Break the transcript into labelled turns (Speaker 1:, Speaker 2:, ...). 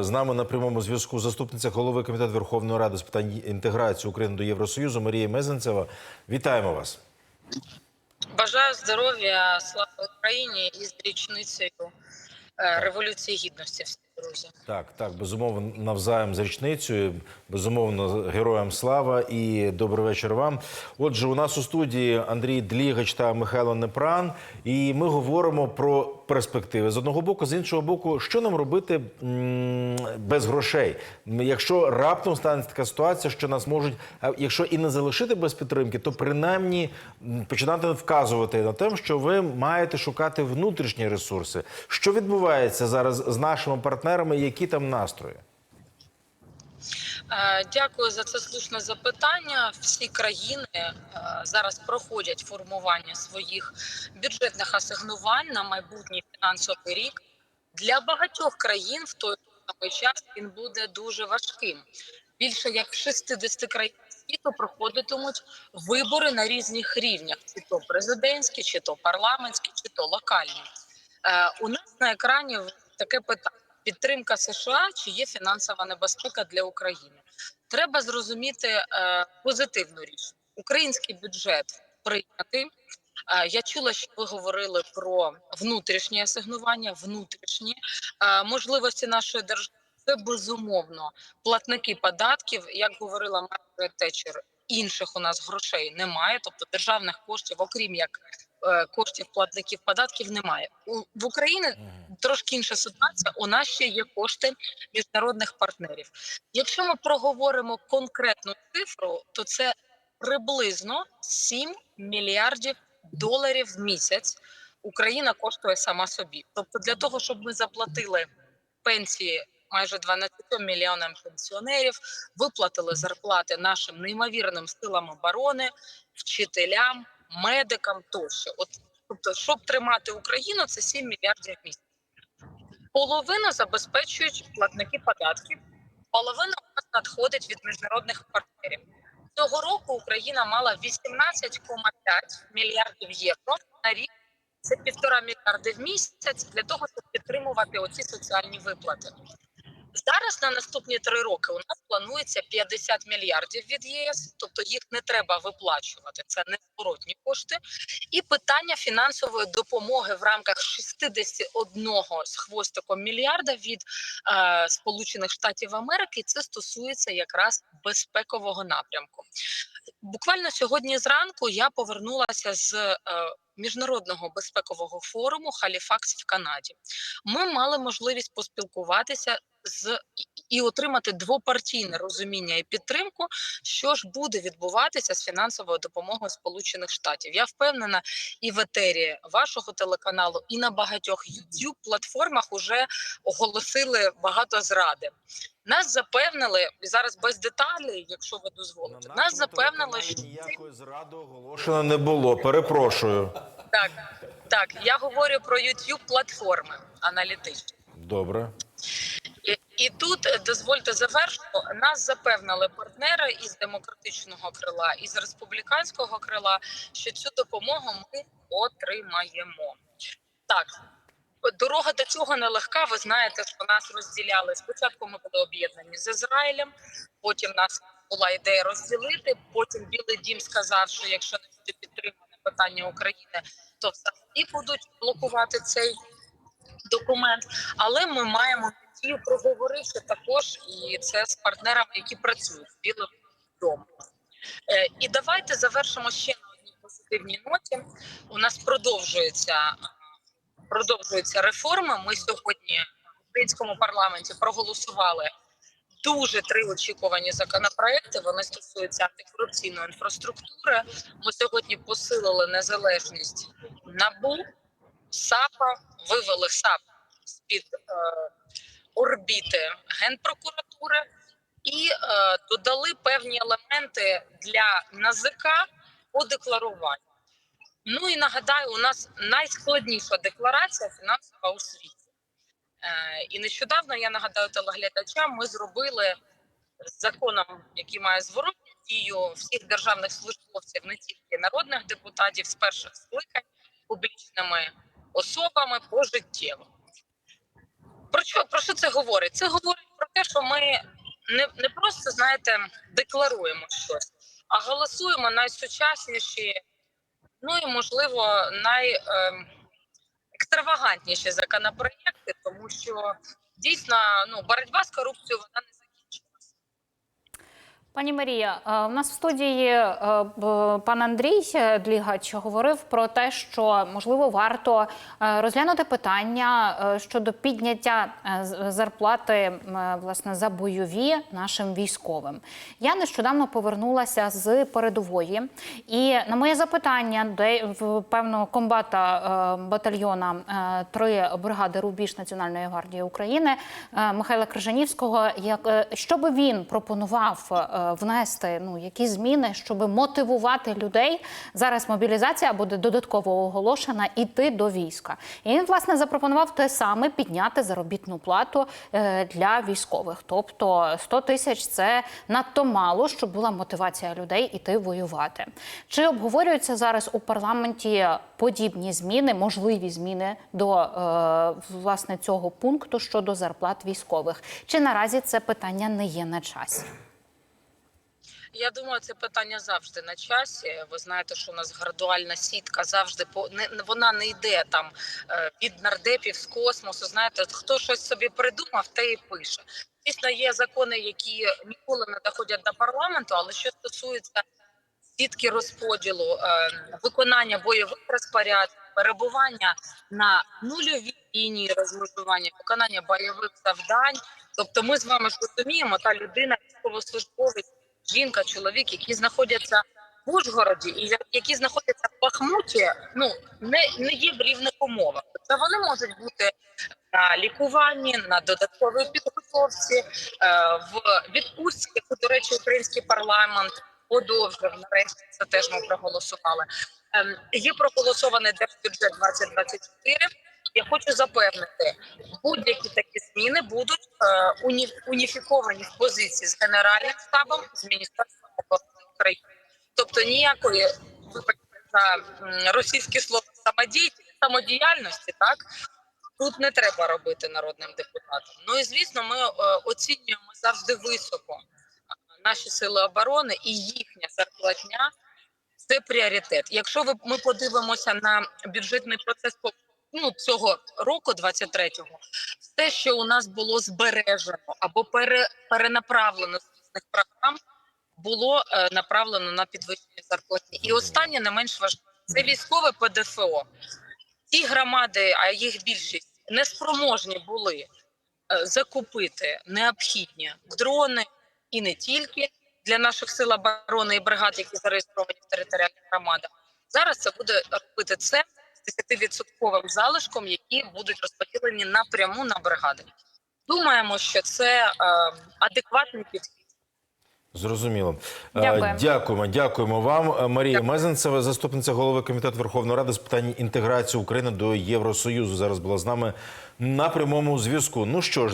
Speaker 1: З нами на прямому зв'язку заступниця голови комітету Верховної Ради з питань інтеграції України до Євросоюзу Марія Мезенцева. Вітаємо вас.
Speaker 2: Бажаю здоров'я, слава Україні і з річницею е, Революції Гідності. Друзі.
Speaker 1: Так, так, безумовно, навзаєм з річницею, безумовно, героям слава і добрий вечір вам. Отже, у нас у студії Андрій Длігач та Михайло Непран, і ми говоримо про перспективи з одного боку, з іншого боку, що нам робити без грошей, якщо раптом станеться така ситуація, що нас можуть, а якщо і не залишити без підтримки, то принаймні починати вказувати на те, що ви маєте шукати внутрішні ресурси. Що відбувається зараз з нашими партнерами? Які там настрої?
Speaker 2: Е, Дякую за це слушне запитання. Всі країни е, зараз проходять формування своїх бюджетних асигнувань на майбутній фінансовий рік. Для багатьох країн в той самий час він буде дуже важким. Більше як в 60 країн світу проходитимуть вибори на різних рівнях: чи то президентські, чи то парламентські, чи то локальні. Е, У нас на екрані таке питання: підтримка США чи є фінансова небезпека для України? Треба зрозуміти е, позитивну річ. Український бюджет прийнятий. Е, Я чула, що ви говорили про внутрішні асигнування, внутрішні е, можливості нашої держави. Це безумовно платники податків, як говорила Маргарет Тетчер, інших у нас грошей немає, тобто державних коштів, окрім як е, коштів платників податків, немає. В Україні трошки інша ситуація. У нас ще є кошти міжнародних партнерів. Якщо ми проговоримо конкретну цифру, то це приблизно 7 мільярдів доларів в місяць. Україна коштує сама собі. Тобто, для того, щоб ми заплатили пенсії майже 12 мільйонам пенсіонерів, виплатили зарплати нашим неймовірним силам оборони, вчителям, медикам тощо. От тобто, щоб тримати Україну, це 7 мільярдів місяць. Половину забезпечують платники податків, половина надходить від міжнародних партнерів. Цього року Україна мала 18,5 мільярдів євро на рік. Це півтора мільярди в місяць для того, щоб підтримувати оці соціальні виплати. Зараз на наступні три роки у нас планується 50 мільярдів від ЄС, тобто їх не треба виплачувати. Це незворотні кошти. І питання фінансової допомоги в рамках 61 з хвостиком мільярда від е, Сполучених Штатів Америки. Це стосується якраз безпекового напрямку. Буквально сьогодні зранку я повернулася з е, міжнародного безпекового форуму Халіфакс в Канаді. Ми мали можливість поспілкуватися з і- отримати двопартійне розуміння і підтримку, що ж буде відбуватися з фінансовою допомогою Сполучених Штатів. Я впевнена, і в етері вашого телеканалу, і на багатьох youtube платформах уже оголосили багато зради. Нас запевнили, і зараз без деталей, якщо ви дозволите, нас запевнили, що
Speaker 1: ніякої зради оголошено не було. Перепрошую.
Speaker 2: так, так. Я говорю про youtube платформи аналітичні.
Speaker 1: Добре.
Speaker 2: І, і тут е, дозвольте завершу. Нас запевнили партнери із демократичного крила і з республіканського крила, що цю допомогу ми отримаємо. Так. Дорога до цього нелегка. Ви знаєте, що нас розділяли. Спочатку ми були об'єднані з Ізраїлем, потім нас була ідея розділити. Потім Білий Дім сказав, що якщо не буде підтримане питання України, то взагалі будуть блокувати цей документ. Але ми маємо надію, проговоривши також і це з партнерами, які працюють з Білим домом. Е, І давайте завершимо ще на одній позитивній ноті. У нас продовжується продовжуються реформи. Ми сьогодні в українському парламенті проголосували дуже три очікувані законопроекти. Вони стосуються антикорупційної інфраструктури. Ми сьогодні посилили незалежність набу САПа, вивели САП з під е, орбіти генпрокуратури і е, додали певні елементи для НАЗК по декларуванню. Ну і нагадаю, у нас найскладніша декларація фінансова у світі. Е, і нещодавно я нагадаю телеглядачам, ми зробили з законом, який має зворотню дію всіх державних службовців, не тільки народних депутатів з перших скликань, публічними особами пожиттєво. Про що про що це говорить? Це говорить про те, що ми не, не просто знаєте декларуємо щось, а голосуємо найсучасніші, ну і можливо найекстравагантніші ем, законопроекти, тому що дійсно ну боротьба з корупцією вона не.
Speaker 3: Пані Марія, е, у нас в студії е, пан Андрій Длігач говорив про те, що можливо варто е, розглянути питання е, щодо підняття е, зарплати е, власне за бойові нашим військовим. Я нещодавно повернулася з передової, і на моє запитання, де в певного комбата е, батальйона е, три бригади Рубіж Національної гвардії України е, Михайла Крижанівського, як е, що би він пропонував е, внести ну якісь зміни, щоб мотивувати людей. Зараз мобілізація буде додатково оголошена іти до війська. І він власне запропонував те саме підняти заробітну плату е, для військових. Тобто 100 тисяч це надто мало, щоб була мотивація людей іти воювати. Чи обговорюються зараз у парламенті подібні зміни, можливі зміни до е, власне цього пункту щодо зарплат військових? Чи наразі це питання не є на часі?
Speaker 2: Я думаю, це питання завжди на часі. Ви знаєте, що у нас градуальна сітка завжди по не вона не йде там е, від нардепів з космосу. Знаєте, хто щось собі придумав, те і пише. Звісно, є закони, які ніколи не доходять до парламенту, але що стосується сітки розподілу, е, виконання бойових розпоряджень, перебування на нульовій лінії розмежування, виконання бойових завдань. Тобто, ми з вами ж розуміємо, та людина, військовослужбовець, жінка, чоловік, які знаходяться в Ужгороді і які знаходяться в Бахмуті, ну не, не є в рівних умовах. Тобто вони можуть бути на лікуванні, на додатковій підготовці, е, в відпустці, до речі, український парламент подовжив. Нарешті це теж ми проголосували. Ем, Є проголосований держбюджет 2024. Я хочу запевнити, будь-які такі зміни будуть е, уні, уніфіковані в позиції з генеральним штабом, з міністерством оборони України. Тобто ніякої російське слово самодій- самодіяльності, так тут не треба робити народним депутатам. Ну і звісно, ми е, оцінюємо завжди високо е, наші сили оборони і їхня зарплатня це пріоритет. Якщо ви ми подивимося на бюджетний процес по ну цього року, 23-го, все, що у нас було збережено або пере, перенаправлено з різних програм, було е, направлено на підвищення зарплатні. І останнє не менш важливо це військове ПДФО. Ті громади, а їх більшість не спроможні були е, закупити необхідні дрони і не тільки для наших сил оборони і бригад, які зареєстровані в територіальних громадах. Зараз це буде робити це 10% залишком, які будуть розподілені напряму на бригади. Думаємо, що це е, адекватний підхід.
Speaker 1: Зрозуміло. Е,
Speaker 3: Дякую.
Speaker 1: Дякуємо, дякуємо вам. Марія Марія Мезенцева, заступниця голови комітету Верховної Ради з питань інтеграції України до Євросоюзу. Зараз була з нами на прямому зв'язку. Ну що ж.